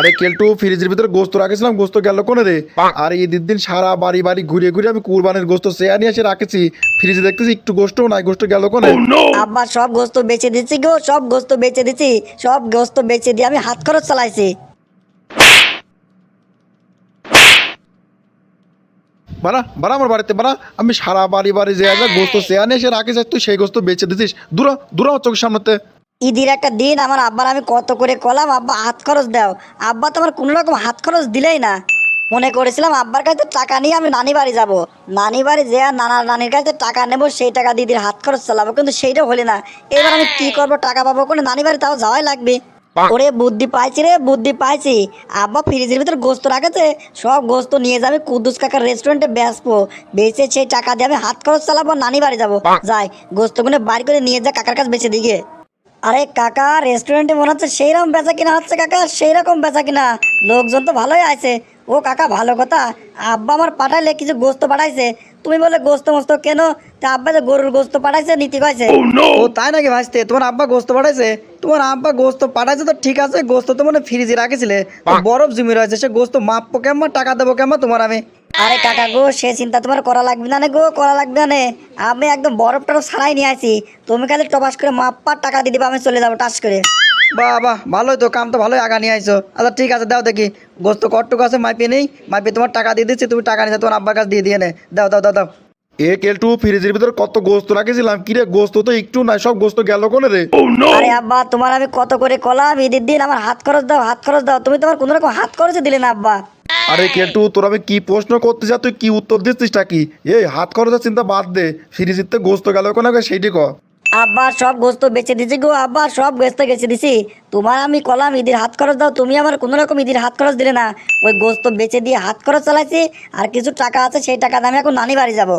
আরে কেলটু ফ্রিজের ভিতরে গোস্ত রাখেছিলাম গোস্ত গেল কোনে রে? আর ঈদের দিন সারা বাড়ি বাড়ি ঘুরে ঘুরে আমি কুরবানির গোস্ত সেয়া নিয়ে এসে রাখেছি। ফ্রিজে দেখতেছি একটু গোস্তও নাই গোস্ত গেল কোনে? আব্বা সব গোস্ত বেচে দিচ্ছি গো সব গোস্ত বেচে দিচ্ছি সব গোস্ত বেচে দিয়ে আমি হাত খরচ চালাইছি। বাড়া বাড়া আমার বাড়িতে বাড়া আমি সারা বাড়ি বাড়ি যে গোস্ত সেয়া নিয়ে এসে রাখিস তুই সেই গোস্ত বেচে দিছিস। দূর দূর চোখের সামনেতে। ঈদের একটা দিন আমার আব্বার আমি কত করে কলাম? আব্বা হাত খরচ দাও। আব্বা তো আমার কোনো রকম হাত খরচ দিলেই না। মনে করেছিলাম আব্বার কাছে টাকা নিয়ে আমি নানি বাড়ি যাব। নানি বাড়ি যে আর নানা নানির কাছে টাকা নেব সেই টাকা দিদির হাত খরচ চালাবো কিন্তু সেইটা হলে না। এবার আমি কি করব? টাকা পাবো কোনো? নানি বাড়ি তাও যাওয়াই লাগবে। ওরে বুদ্ধি পাইছি রে বুদ্ধি পাইছি। আব্বা ফ্রিজের ভিতর গোস্ত রাখেছে সব গোস্ত নিয়ে যাবে কুদ্দুস কাকার রেস্টুরেন্টে বেচবো। বেঁচে সেই টাকা দিয়ে আমি হাত খরচ চালাবো নানি বাড়ি যাব। যাই গোস্তগুলো বাড়ি করে নিয়ে যা কাকার কাছে বেঁচে দিকে আরে কাকা রেস্টুরেন্টে মনে হচ্ছে সেই রকম বেচা কিনা হচ্ছে কাকা সেই রকম বেচা কিনা। লোকজন তো ভালোই আছে ও কাকা ভালো কথা। আব্বা আমার পাঠাইলে কিছু গোস্ত পাঠাইছে। তুমি বলে গোস্ত মোস্ত কেন? তা আব্বা যে গরুর গোস্ত পাঠাইছে নীতি কয়েছে ও তাই নাকি ভাসতে তোমার আব্বা গোস্ত পাঠাইছে? তোমার আব্বা গোস্ত পাঠাইছে তো ঠিক আছে গোস্ত তো মানে ফ্রিজে রাখেছিলে। বরফ জমি রয়েছে সে গোস্ত মাপবো কেমন টাকা দেবো কেমন তোমার আমি? আরে কাকা গো সে চিন্তা তোমার করা লাগবে না গো করা লাগবে না আমি একদম বরফ টরফ ছাড়াই নিয়ে আসি। তুমি খালি টপাস করে মাপ্পার টাকা দিয়ে দিবা আমি চলে যাব টাস করে। বাহ বাহ ভালোই তো কাম তো ভালোই আগা নিয়ে আইছো। আচ্ছা ঠিক আছে দাও দেখি। গোস্ত কটটুকু আছে মাইপে নেই। মাইপে তোমার টাকা দিয়ে দিচ্ছি তুমি টাকা নিয়ে তোমার আব্বার কাছে দিয়ে দিয়ে নে। দাও দাও দাও দাও। এ কেলটু ফ্রিজের ভিতরে কত গোস্ত রাখেছিলাম? কিরে গোস্ত তো একটু নাই সব গোস্ত গেল কোনে রে? আরে আব্বা তোমার আমি কত করে কলাম? ঈদের দিন আমার হাত খরচ দাও হাত খরচ দাও। তুমি তোমার কোনো রকম হাত খরচ দিলে না আব্বা। আরে কেটু, তোর আমি কি প্রশ্ন করতে যা, তুই কি উত্তর দিচ্ছিস কি এই হাত খরচের চিন্তা বাদ দে ফ্রিজিতে গোস্ত গেল কোনে সেইটি ক। আবার সব গোস্ত বেচে দিছি গো আবার সব গোস্ত গেছে দিছি। তোমার আমি কলাম ঈদের হাত খরচ দাও, তুমি আমার কোনো রকম ঈদের হাত খরচ দিলে না। ওই গোস্ত বেচে দিয়ে হাত খরচ চালাইছি, আর কিছু টাকা আছে, সেই টাকা দামে এখন নানি বাড়ি যাব।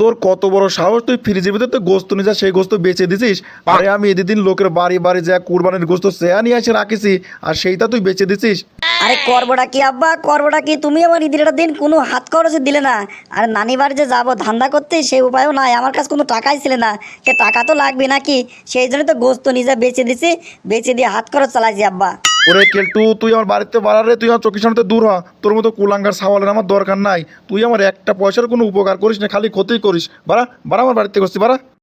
তোর কত বড় সাহস? তুই ফ্রিজের ভিতরে তুই গোস্ত নিয়ে যা, সেই গোস্ত বেচে দিছিস। আরে আমি এদিন লোকের বাড়ি বাড়ি যা কুরবানির গোস্ত সেয়া নিয়ে এসে রাখিছি, আর সেইটা তুই বেচে দিছিস। আরে করবোটা কি আব্বা করবোটা কি? তুমি আমার ঈদের দিন কোনো হাত খরচ দিলে না। আর নানি বাড়ি যে যাব ধান্দা করতে, সেই উপায়ও নাই। আমার কাছে কোনো টাকাই ছিল না। সে টাকা তো লাগবে নাকি? সেই জন্য তো গোস্ত নিজে বেচে দিছি। বেচে দিয়ে হাত খরচ চালাইছি আব্বা। ওরে কেলটু, তুই আমার বাড়িতে বাড়ারে তুই আমার চোখের সামনে দূর হ। তোর মতো কুলাঙ্গার সাওয়ালের আমার দরকার নাই। তুই আমার একটা পয়সার কোনো উপকার করিস না, খালি ক্ষতি করিস। বাড়া বাড়া আমার বাড়িতে করছিস বাড়া।